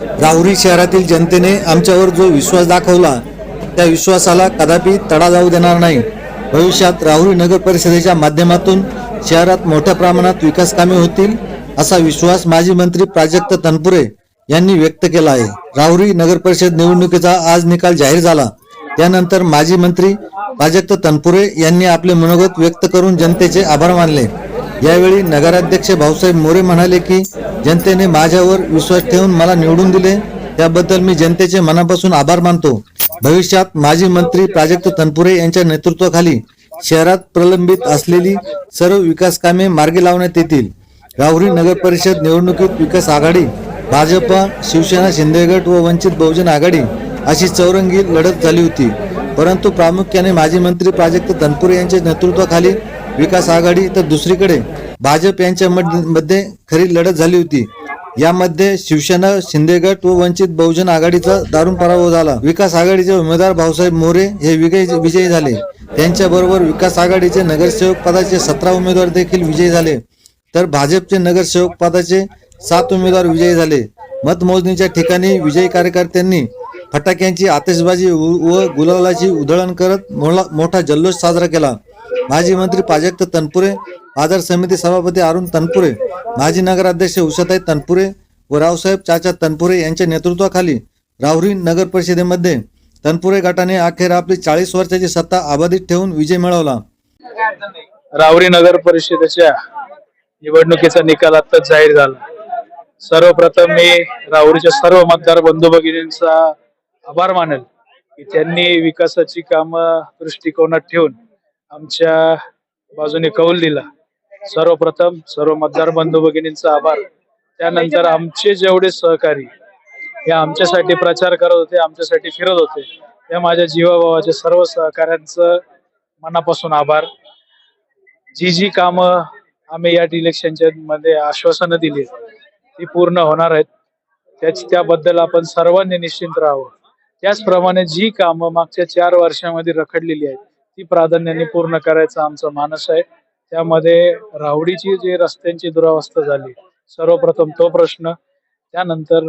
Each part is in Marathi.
राहुरी शहरातील जनतेने आमच्यावर जो विश्वास दाखवला त्या विश्वासाला कदापि तडा जाऊ देणार नाही. भविष्यात राहुरी नगर परिषदेच्या माध्यमातून शहरात मोठ्या प्रमाणात विकास कामे होतील असा विश्वास माजी मंत्री प्राजक्त तनपुरे यांनी व्यक्त केला आहे. राहुरी नगर परिषद निवडणुकीचा आज निकाल जाहीर झाला. त्यानंतर माजी मंत्री प्राजक्त तनपुरे यांनी आपले मनोगत व्यक्त करून जनतेचे आभार मानले. यावेळी नगराध्यक्ष भाऊसाहेब मोरे म्हणाले की जनतेने माझ्यावर विश्वास ठेवून मला निवडून दिले. त्याबद्दल मी जनतेचे मनापासून आभार मानतो. भविष्यात माजी मंत्री प्राजक्त तनपुरे यांच्या नेतृत्वाखाली शहरात प्रलंबित असलेली सर्व विकास कामे मार्गी लावण्यात येतील. राहुरी नगर परिषद निवडणुकीत विकास आघाडी भाजपा शिवसेना शिंदेगड व वंचित बहुजन आघाडी अशी चौरंगी लढत झाली होती. परंतु प्रामुख्याने माजी मंत्री प्राजक्त तनपुरे यांच्या नेतृत्वाखाली विकास आघाडी तर दुसरीकडे. भाजप यांच्या मध्ये खरी लढत झाली होती. यामध्ये शिवसेना शिंदेगट व वंचित बहुजन आघाडीचा दारुण पराभव झाला. विकास आघाडीचे उमेदवार भाऊसाहेब मोरे हे विजयी विजयी झाले. त्यांच्याबरोबर विकास आघाडीचे नगरसेवक पदाचे सतरा उमेदवार देखील विजयी झाले. तर भाजपचे नगरसेवक पदाचे सात उमेदवार विजयी झाले. मतमोजणीच्या ठिकाणी विजयी कार्यकर्त्यांनी फटाक्यांची आतिषबाजी व गुलालाची उधळण करत मोला- मोठा जल्लोष साजरा केला. माजी मंत्री प्राजक्त तनपुरे बाजार समिती सभापती अरुण तनपुरे माजी नगराध्यक्ष उषाताई तनपुरे व रावसाहेब चाचा तनपुरे यांच्या नेतृत्वाखाली राहुरी नगर परिषदेमध्ये तनपुरे गटाने अखेर आपली चाळीस वर्षाची सत्ता अबाधित ठेवून विजय मिळवला. राहुरी नगर परिषदेच्या निवडणुकीचा निकाल आताच जाहीर झाला. सर्वप्रथम मी राहुरीच्या सर्व मतदार बंधू भगिनींचा आभार मानेल की त्यांनी विकासाची कामं दृष्टिकोनात ठेवून आमच्या बाजूने कौल दिला. सर्वप्रथम सर्व मतदार बंधू भगिनींचा आभार. त्यानंतर आमचे जेवढे सहकारी हे आमच्यासाठी प्रचार करत होते आमच्यासाठी फिरत होते त्या माझ्या जीवाभावाच्या सर्व सहकाऱ्यांचं मनापासून आभार. जी जी कामं आम्ही या इलेक्शनच्या मध्ये आश्वासनं दिली ती पूर्ण होणार आहेत. त्याच त्याबद्दल आपण सर्वांनी निश्चिंत राहावं. त्याचप्रमाणे जी कामं मागच्या चार वर्षामध्ये रखडलेली आहेत ती प्राधान्याने पूर्ण करायचा आमचा मानस आहे. त्यामध्ये रावडीची जी रस्त्यांची दुरावस्था झाली सर्वप्रथम तो प्रश्न. त्यानंतर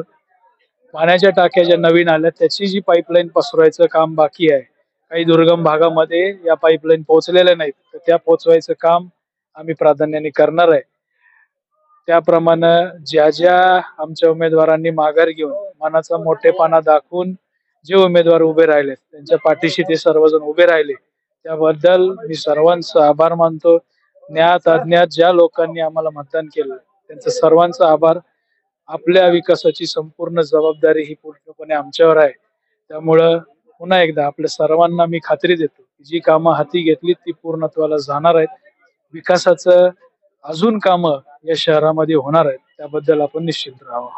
पाण्याच्या टाक्या ज्या नवीन आल्या त्याची जी पाईपलाईन पसरवायचं काम बाकी आहे. काही दुर्गम भागामध्ये या पाईपलाईन पोहोचलेल्या नाहीत. तर त्या पोहोचवायचं काम आम्ही प्राधान्याने करणार आहे. त्याप्रमाणे ज्या ज्या आमच्या उमेदवारांनी माघार घेऊन मनाचा मोठेपणा दाखवून जे उमेदवार उभे राहिले त्यांच्या पाठीशी ते सर्वजण उभे राहिले त्याबद्दल मी सर्वांचं आभार मानतो. ज्ञात अज्ञात ज्या लोकांनी आम्हाला मतदान केलं त्यांचा सर्वांचा आभार. आपल्या विकासाची संपूर्ण जबाबदारी ही पूर्णपणे आमच्यावर आहे. त्यामुळं पुन्हा एकदा आपल्या सर्वांना मी खात्री देतो की जी कामं हाती घेतली ती पूर्णत्वाला जाणार आहेत. विकासाचं अजून कामं या शहरामध्ये होणार आहेत त्याबद्दल आपण निश्चिंत राहावं.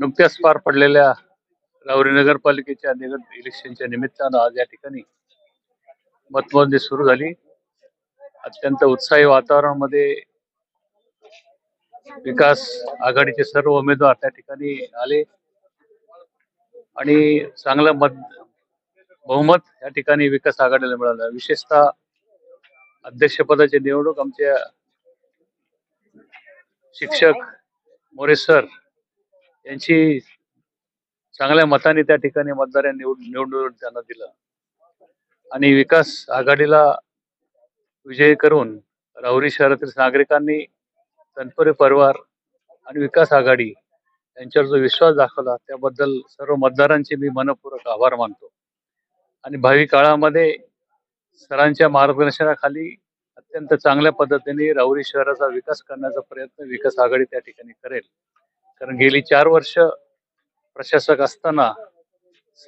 नुकत्याच पार पडलेल्या गावरी नगरपालिकेच्या निवड इलेक्शनच्या निमित्तानं आज या ठिकाणी मतमोजणी सुरू झाली. अत्यंत उत्साही वातावरणामध्ये विकास आघाडीचे सर्व उमेदवार त्या ठिकाणी आले. आणि चांगलं मत बहुमत या ठिकाणी विकास आघाडीला मिळालं. विशेषतः अध्यक्षपदाची निवडणूक आमच्या शिक्षक मोरे सर यांची चांगल्या मताने त्या ठिकाणी मतदारांनी निवडून त्यांना दिलं. आणि विकास आघाडीला विजयी करून राहुरी शहरातील नागरिकांनी तनपुरे परिवार आणि विकास आघाडी यांच्यावर जो विश्वास दाखवला त्याबद्दल सर्व मतदारांचे मी मनपूर्वक आभार मानतो. आणि भावी काळामध्ये सरांच्या मार्गदर्शनाखाली अत्यंत चांगल्या पद्धतीने राहुरी शहराचा विकास करण्याचा प्रयत्न विकास आघाडी त्या ठिकाणी करेल. कारण गेली चार वर्ष प्रशासक असताना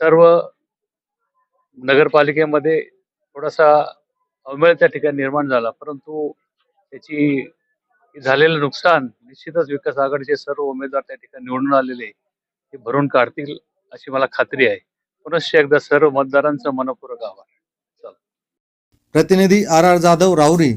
सर्व नगरपालिकेमध्ये थोडासा अवमेळ त्या ठिकाणी निर्माण झाला. परंतु त्याची झालेलं नुकसान निश्चितच विकास आघाडीचे सर्व उमेदवार त्या ठिकाणी निवडून आलेले ते भरून काढतील अशी मला खात्री आहे. पुनश्च एकदा सर्व मतदारांचं मनपूर्वक आभार. प्रतिनिधी आर आर जाधव राहुरी